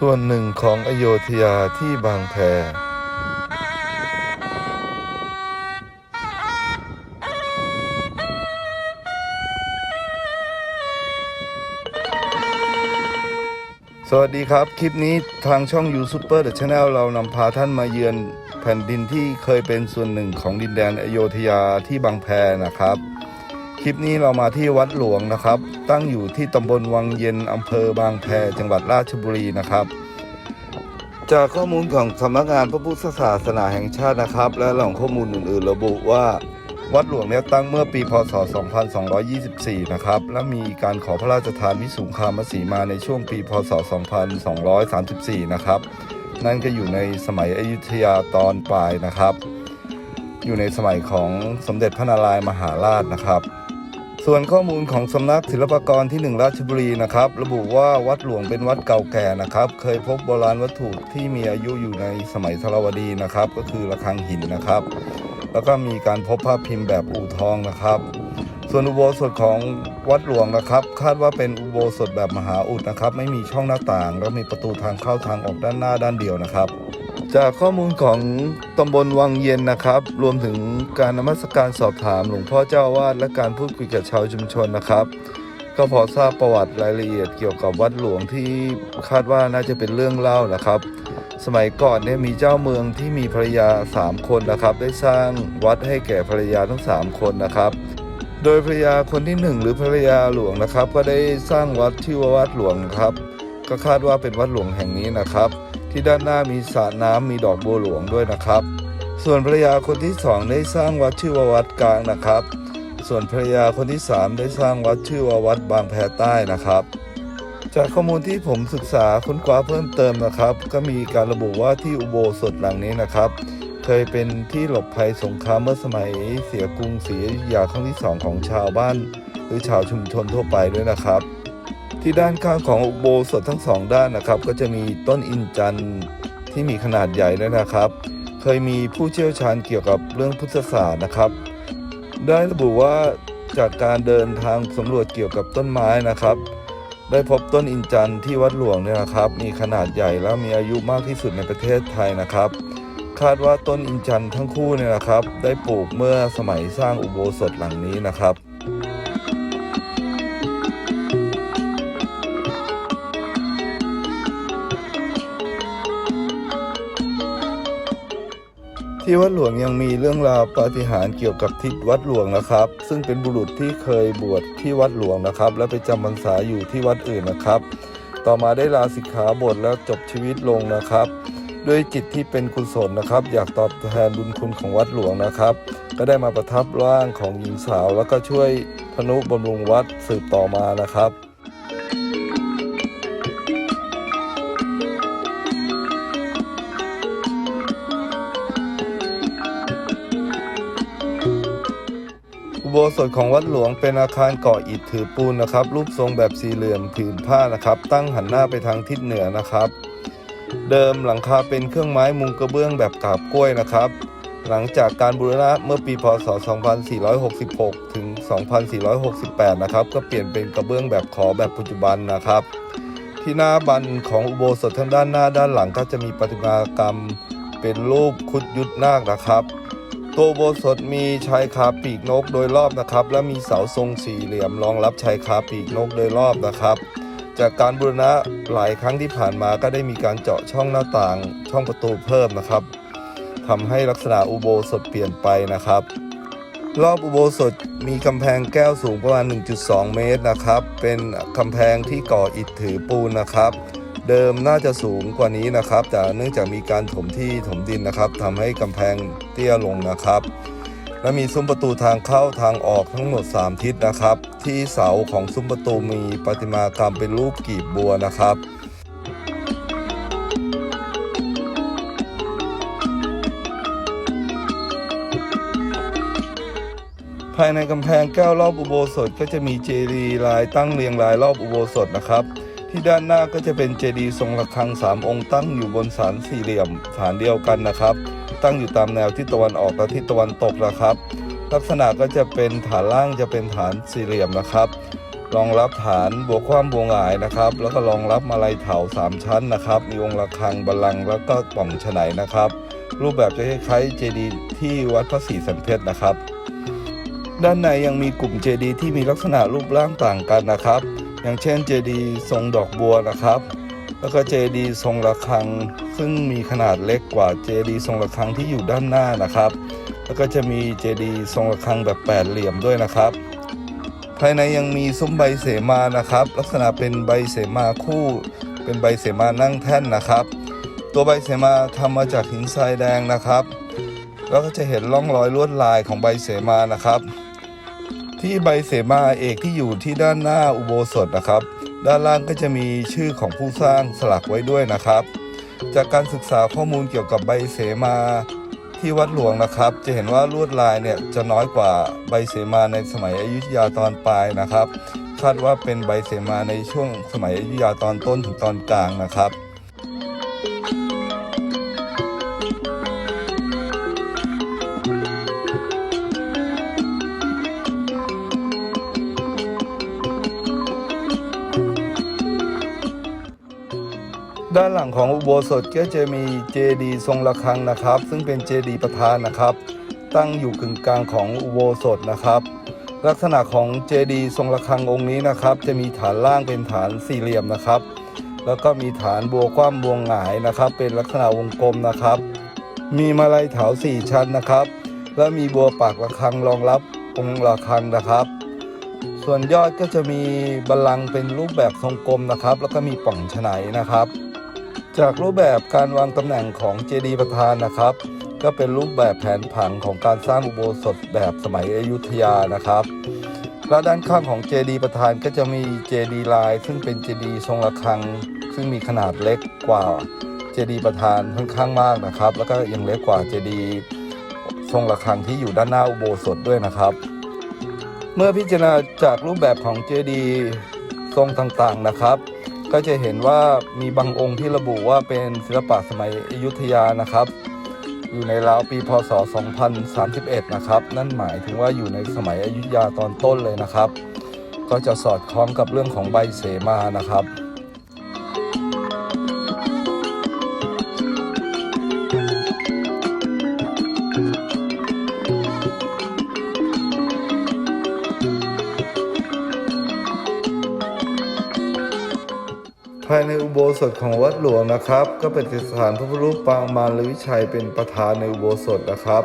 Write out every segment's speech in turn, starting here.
ส่วนหนึ่งของอโยธยาที่บางแพสวัสดีครับ คลิปนี้ทางช่อง You Super The Channel เรานำพาท่านมาเยือนแผ่นดินที่เคยเป็นส่วนหนึ่งของดินแดนอโยธยาที่บางแพนะครับ ลิปนี้เรามาที่วัดหลวงนะครับ ตั้งอยู่ที่ตำบลวังเย็นอำเภอบางแพจังหวัดราชบุรีนะครับ จากข้อมูลของสำนักงานพระพุทธศาสนาแห่งชาตินะครับ และแหล่งข้อมูลอื่น ๆ ระบุว่าวัดหลวงเนี่ยตั้งเมื่อปีพศ 2224 นะครับ และมีการขอพระราชทานวิสุงคามสีมาในช่วงปี พศ 2234 นะครับ นั่นก็อยู่ในสมัยอยุธยาตอนปลายนะครับ อยู่ในสมัยของสมเด็จพระนารายมหาราชนะครับ ส่วนข้อมูลของสำนักศิลปากรที่ 1 ราชบุรีนะครับ ระบุว่าวัดหลวงเป็นวัดเก่าแก่นะครับ เคยพบโบราณวัตถุที่มีอายุอยู่ในสมัยธรวดีนะครับ ก็คือระฆังหินนะครับ แล้วก็มีการพบภาพพิมพ์แบบอู่ทองนะครับ ส่วนอุโบสถของวัดหลวงนะครับ คาดว่าเป็นอุโบสถแบบมหาอุดนะครับ ไม่มีช่องหน้าต่าง แล้วมีประตูทางเข้าทางออกด้านหน้าด้านเดียวนะครับ จากข้อมูลของตำบลวังเย็นนะครับ รวมถึงการนมัสการสอบถามหลวงพ่อเจ้าวาดและการพูดคุยกับชาวชุมชนนะครับ ก็พอทราบประวัติรายละเอียดเกี่ยวกับวัดหลวงที่คาดว่าน่าจะเป็นเรื่องเล่านะครับ สมัยก่อนเนี่ยมีเจ้าเมืองที่มีภรรยา 3 คนนะครับ ได้สร้างวัดให้แก่ภรรยาทั้ง 3 คนนะครับโดยภรรยาคนที่ 1 หรือภรรยาหลวงนะครับ ก็ได้สร้างวัดชื่อว่าวัดหลวงครับ ก็คาดว่าเป็นวัดหลวงแห่งนี้นะครับ ที่ด้านหน้ามีสระน้ำมีดอกบัวหลวงด้วยนะครับ ส่วนภรรยาคนที่สองได้สร้างวัดชื่อว่าวัดกลางนะครับ ส่วนภรรยาคนที่สามได้สร้างวัดชื่อว่าวัดบางแพใต้นะครับ จากข้อมูลที่ผมศึกษาค้นคว้าเพิ่มเติมนะครับ ก็มีการระบุว่าที่อุโบสถหลังนี้นะครับ เคยเป็นที่หลบภัยสงครามเมื่อสมัยเสียกรุงศรีอยุธยาครั้งที่สองของชาวบ้าน หรือชาวชุมชนทั่วไปด้วยนะครับ ที่ด้านข้างของอุโบสถทั้งสองด้านนะครับ ก็จะมีต้นอินจันทร์ที่มีขนาดใหญ่ด้วยนะครับ เคยมีผู้เชี่ยวชาญเกี่ยวกับเรื่องพุทธศาสตร์นะครับ ได้ระบุว่าจากการเดินทางสำรวจเกี่ยวกับต้นไม้นะครับ ได้พบต้นอินจันทร์ที่วัดหลวงเนี่ยนะครับ มีขนาดใหญ่และมีอายุมากที่สุดในประเทศไทยนะครับ คาดว่าต้นอินจันทร์ทั้งคู่เนี่ยนะครับ ได้ปลูกเมื่อสมัยสร้างอุโบสถหลังนี้นะครับ ที่วัดหลวงยังมีเรื่องราวปาฏิหาริย์เกี่ยวกับทิศวัดหลวงนะครับ ซึ่งเป็นบุรุษที่เคยบวชที่วัดหลวงนะครับ และไปจำพรรษาอยู่ที่วัดอื่นนะครับ ต่อมาได้ลาสิกขาบทแล้วจบชีวิตลงนะครับ ด้วยจิตที่เป็นกุศลนะครับ อยากตอบแทนบุญคุณของวัดหลวงนะครับ ก็ได้มาประทับร่างของหญิงสาว แล้วก็ช่วยพนุบำรุงวัดสืบต่อมานะครับ โบสถของวัดหลวงเป็นอาคารก่ออิฐถือปูนนะครับ รูปทรงแบบสี่เหลี่ยมผืนผ้านะครับ ตั้งหันหน้าไปทางทิศเหนือนะครับ เดิมหลังคาเป็นเครื่องไม้มุงกระเบื้องแบบกาบกล้วยนะครับ หลังจากการบูรณะเมื่อปีพศ 2466 ถึง 2468 นะครับ ก็เปลี่ยนเป็นกระเบื้องแบบขอแบบปัจจุบันนะครับ ที่หน้าบันของอุโบสถทั้งด้านหน้าด้านหลังก็จะมีประติมากรรมเป็นรูปคุดยุทธนาคนะครับ ตัวโบสถมีชายคาปีกนกโดยรอบนะครับ และมีเสาทรงสี่เหลี่ยมรองรับชายคาปีกนกโดยรอบนะครับ จากการบูรณะหลายครั้งที่ผ่านมาก็ได้มีการเจาะช่องหน้าต่างช่องประตูเพิ่มนะครับทำให้ลักษณะอุโบสถเปลี่ยนไปนะครับ รอบอุโบสถมีกำแพงแก้วสูงประมาณ 1.2 เมตรนะครับ เป็นกำแพงที่ก่ออิฐถือปูนนะครับ เดิมน่าจะสูงกว่านี้นะครับ แต่เนื่องจากมีการถมที่ถมดินนะครับทำให้กำแพงเตี้ยลงนะครับ และมีซุ้มประตูทางเข้าทางออกทั้งหมด 3 ทิศนะครับ ที่เสาของซุ้มประตูมีประติมากรรมเป็นรูปกีบบัวนะครับภายในกำแพงแก้วรอบอุโบสถก็จะมีเจดีย์ลายตั้งเรียงรายรอบอุโบสถนะครับ ที่ด้านหน้าก็จะเป็นเจดีย์ทรงระฆังสามองค์ตั้งอยู่บนฐานสี่เหลี่ยมฐานเดียวกันนะครับ ตั้งอยู่ตามแนวทิศตะวันออกและทิศตะวันตกนะครับ ลักษณะก็จะเป็นฐานล่างจะเป็นฐานสี่เหลี่ยมนะครับรองรับฐานบวกความบวงหายนะครับ แล้วก็รองรับมาลัยเถาสามชั้นนะครับ มีองค์ระฆังบัลลังก์แล้วก็ปล่องฉไนนะครับ รูปแบบจะคล้ายๆเจดีย์ที่วัดพระศรีสันเพชรนะครับ ด้านในยังมีกลุ่มเจดีย์ที่มีลักษณะรูปร่างต่างกันนะครับ อย่างเช่นเจดีย์ทรงดอกบัวนะครับ แล้วก็เจดีย์ทรงระฆัง ซึ่งมีขนาดเล็กกว่าเจดีย์ทรงระฆังที่อยู่ด้านหน้านะครับ แล้วก็จะมีเจดีย์ทรงระฆังแบบแปดเหลี่ยมด้วยนะครับ ภายในยังมีซุ้มใบเสมานะครับ ลักษณะเป็นใบเสมาคู่ เป็นใบเสมานั่งแท่นนะครับ ตัวใบเสมาทำมาจากหินทรายแดงนะครับ แล้วก็จะเห็นร่องรอยลวดลายของใบเสมานะครับ ที่ใบเสมาเอกที่อยู่ที่ด้านหน้าอุโบสถนะครับ ด้านล่างก็จะมีชื่อของผู้สร้างสลักไว้ด้วยนะครับ จากการศึกษาข้อมูลเกี่ยวกับใบเสมาที่วัดหลวงนะครับ จะเห็นว่าลวดลายเนี่ยจะน้อยกว่าใบเสมาในสมัยอยุธยาตอนปลายนะครับ คาดว่าเป็นใบเสมาในช่วงสมัยอยุธยาตอนต้นถึงตอนกลางนะครับ ด้านหลังของอุโบสถก็จะมีเจดีย์ทรงระฆังนะครับ ซึ่งเป็นเจดีย์ประธานนะครับ ตั้งอยู่กึ่งกลางของอุโบสถนะครับ ลักษณะของเจดีย์ทรงระฆังองค์นี้นะครับ จะมีฐานล่างเป็นฐานสี่เหลี่ยมนะครับ แล้วก็มีฐานบัวคว่ำบัวหงายนะครับ เป็นลักษณะวงกลมนะครับ มีมาลัยเถาสี่ชั้นนะครับ และมีบัวปากระฆังรองรับองค์ระฆังนะครับส่วนยอดก็จะมีบัลลังก์เป็นรูปแบบทรงกลมนะครับ แล้วก็มีป่องฉไนนะครับ จากรูปแบบการวางตำแหน่งของเจดีย์ประธานนะครับ ก็เป็นรูปแบบแผนผังของการสร้างอุโบสถแบบสมัยอยุธยานะครับและด้านข้างของเจดีย์ประธานก็จะมีเจดีย์ลาย ซึ่งเป็นเจดีย์ทรงระฆัง ซึ่งมีขนาดเล็กกว่าเจดีย์ประธานค่อนข้างมากนะครับ แล้วก็ยังเล็กกว่าเจดีย์ทรงระฆังที่อยู่ด้านหน้าอุโบสถด้วยนะครับ เมื่อพิจารณาจากรูปแบบของเจดีย์ทรงต่างๆนะครับ ก็จะเห็นว่ามีบางองค์ที่ระบุว่าเป็นศิลปะสมัยอยุธยานะครับ อยู่ในราวปีพศ 2031 นะครับ นั่นหมายถึงว่าอยู่ในสมัยอยุธยาตอนต้นเลยนะครับ ก็จะสอดคล้องกับเรื่องของใบเสมานะครับ ภายในอุโบสถของวัดหลวงนะครับ ก็เป็นสถานพระพุทธรูปปางมารลวิชัยเป็นประธานในอุโบสถนะครับ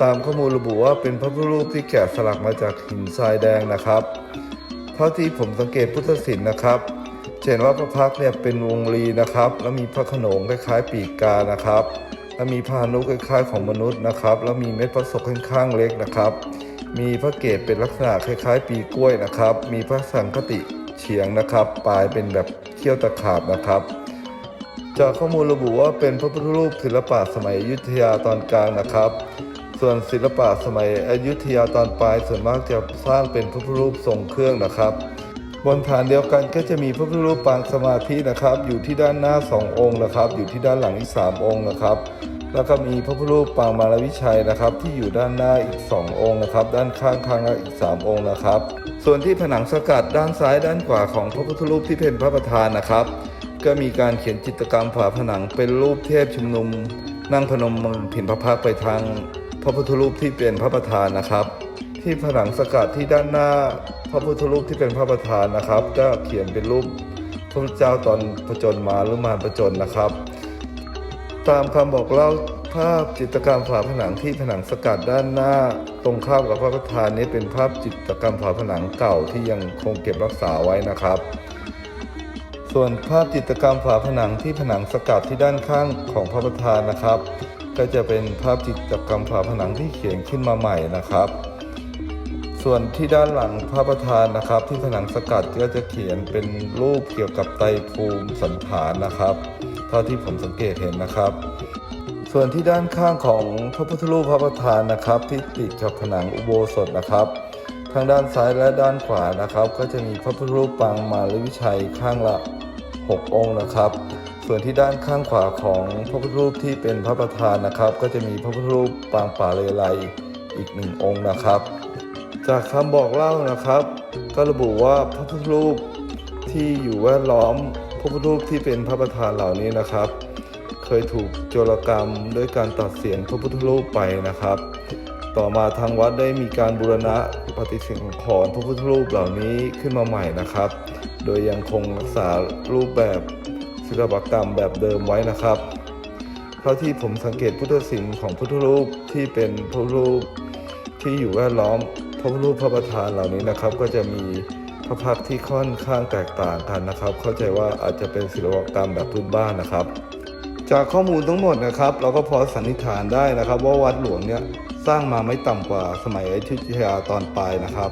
ตามข้อมูลระบุว่าเป็นพระพุทธรูปที่แกะสลักมาจากหินทรายแดงนะครับ เท่าที่ผมสังเกตพุทธศิลป์นะครับเห็นว่าพระพักเนี่ยเป็นวงรีนะครับ แล้วมีพระขนงคล้ายๆปีกกานะครับ แล้วมีพานุคล้ายๆของมนุษย์นะครับ แล้วมีเม็ดพระศกค่อนข้างเล็กนะครับ มีพระเกศเป็นลักษณะคล้ายๆ ปีกล้วยนะครับ มีพระสังคติเฉียงนะครับ ปลายเป็นแบบ เขี้ยวตะขาบนะครับ จากข้อมูลระบุว่าเป็นพระพุทธรูปศิลปะสมัยอยุธยาตอนกลางนะครับ ส่วนศิลปะสมัยอยุธยาตอนปลายส่วนมากจะสร้างเป็นพระพุทธรูปทรงเครื่องนะครับ บนฐานเดียวกันก็จะมีพระพุทธรูปปางสมาธินะครับ อยู่ที่ด้านหน้าสององค์นะครับ อยู่ที่ด้านหลังอีกสามองค์นะครับแล้วก็มีพระพุทธรูปปางมารวิชัยนะครับ ที่อยู่ด้านหน้าอีก 2 องค์นะครับ ด้านข้างข้างอีก 3 องค์นะครับ ส่วนที่ผนังสกัดด้านซ้ายด้านขวาของพระพุทธรูปที่เป็นพระประธานนะครับ ก็มีการเขียนจิตรกรรมฝาผนังเป็นรูปเทพชุมนุม นั่งพนมมือผินพระพักไปทางพระพุทธรูปที่เป็นพระประธานนะครับ ที่ผนังสกัดที่ด้านหน้าพระพุทธรูปที่เป็นพระประธานนะครับ ก็เขียนเป็นรูปพระเจ้าตอนผจญมาหรือมารผจญนะครับ ตามคำบอกเล่า ภาพจิตรกรรมฝาผนังที่ผนังสกัดด้านหน้า ตรงข้ามกับพระประธานนี้เป็นภาพจิตรกรรมฝาผนังเก่าที่ยังคงเก็บรักษาไว้นะครับ ส่วนภาพจิตรกรรมฝาผนังที่ผนังสกัดที่ด้านข้างของพระประธานนะครับ ก็จะเป็นภาพจิตรกรรมฝาผนังที่เขียนขึ้นมาใหม่นะครับ ส่วนที่ด้านหลังพระประธานนะครับ ที่ผนังสกัดก็จะเขียนเป็นรูปเกี่ยวกับไตภูมิสันฐานนะครับ เท่าที่ผมสังเกตเห็นนะครับ ส่วนที่ด้านข้างของพระพุทธรูปพระประธานนะครับ ที่ติดกับผนังอุโบสถนะครับ ทางด้านซ้ายและด้านขวานะครับ ก็จะมีพระพุทธรูปปางมารวิชัยข้างละ 6 องค์นะครับ ส่วนที่ด้านข้างขวาของพระพุทธรูปที่เป็นพระประธานนะครับ ก็จะมีพระพุทธรูปปางป่าเลไลอีกหนึ่งองค์นะครับ จากคำบอกเล่านะครับ ก็ระบุว่าพระพุทธรูปที่อยู่แวดล้อมพระพุทธรูปที่เป็นพระประธานเหล่านี้นะครับ ยถูกโจรกรรมด้วยการตัดเสียงพระพุทธรูปไปนะครับ ต่อมาทางวัดได้มีการบูรณะปฏิสังขรณ์พระพุทธรูปเหล่านี้ขึ้นมาใหม่นะครับ โดยยังคงรักษารูปแบบศิลปกรรมแบบเดิมไว้นะครับ เท่าที่ผมสังเกตพุทธศิลป์ของพุทธรูปที่เป็นพระรูปที่อยู่แวดล้อมพระพุทธรูปพระประธานเหล่านี้นะครับ ก็จะมีพระพักที่ค่อนข้างแตกต่างกันนะครับ เข้าใจว่าอาจจะเป็นศิลปกรรมแบบพื้นบ้านนะครับ จากข้อมูลทั้งหมดนะครับ เราก็พอสันนิษฐานได้นะครับ ว่าวัดหลวงเนี่ยสร้างมาไม่ต่ำกว่าสมัยอยุธยาตอนปลายนะครับ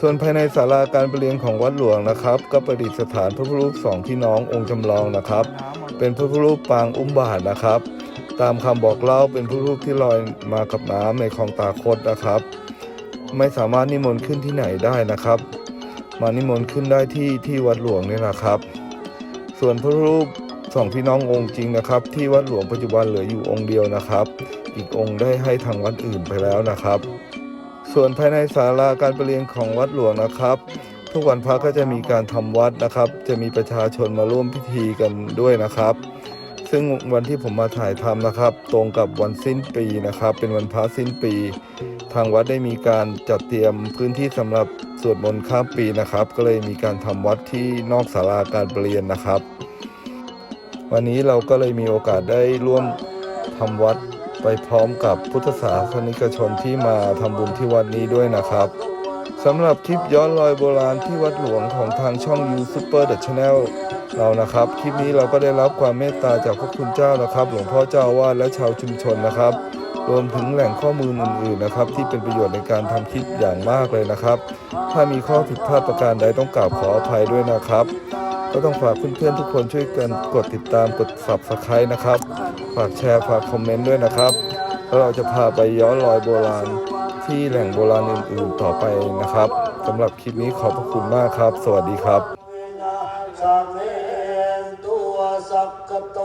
ส่วนภายในศาลาการประเรียนของวัดหลวงนะครับ ก็ประดิษฐานพระพุทธรูปสองพี่น้ององค์จำลองนะครับ เป็นพระพุทธรูปปางอุ้มบาทนะครับ ตามคำบอกเล่าเป็นพระพุทธรูปที่ลอยมากับน้ำในคลองตาคดนะครับ ไม่สามารถนิมนต์ขึ้นที่ไหนได้นะครับ มานิมนต์ขึ้นได้ที่ที่วัดหลวงนี่นะครับ ส่วนพระรูปสองพี่น้ององค์จริงนะครับ ที่วัดหลวงปัจจุบันเหลืออยู่องค์เดียวนะครับ อีกองค์ได้ให้ทางวัดอื่นไปแล้วนะครับ ส่วนภายในศาลาการประเรียนของวัดหลวงนะครับทุกวันพระก็จะมีการทำวัดนะครับ จะมีประชาชนมาร่วมพิธีกันด้วยนะครับ ซึ่งวันที่ผมมาถ่ายทำนะครับ ตรงกับวันสิ้นปีนะครับ เป็นวันพระสิ้นปี ทางวัดได้มีการจัดเตรียมพื้นที่สำหรับสวดมนต์ข้ามปีนะครับ ก็เลยมีการทำวัดที่นอกศาลาการประเรียนนะครับ วันนี้เราก็เลยมีโอกาสได้ร่วมทำวัดไปพร้อมกับพุทธศาสนิกชนที่มาทำบุญที่วัดนี้ด้วยนะครับสำหรับคลิปย้อนรอยโบราณที่วัดหลวงของทางช่อง You Super The Channel เรานะครับ คลิปนี้เราก็ได้รับความเมตตาจากพระคุณเจ้านะครับ หลวงพ่อเจ้าอาวาดและชาวชุมชนนะครับ รวมถึงแหล่งข้อมูลอื่นๆนะครับ ที่เป็นประโยชน์ในการทำคลิปอย่างมากเลยนะครับ ถ้ามีข้อผิดพลาดประการใดต้องกราบขออภัยด้วยนะครับ ก็ต้องฝากเพื่อนๆทุกคนช่วยกันกดติดตามกด subscribe นะครับ ฝากแชร์ฝากคอมเมนต์ด้วยนะครับแล้วเราจะพาไปย้อนรอยโบราณที่แหล่งโบราณอื่นๆต่อไปนะครับสำหรับคลิปนี้ขอบพระคุณมากครับ สวัสดีครับ สัพเพตัวสักกโต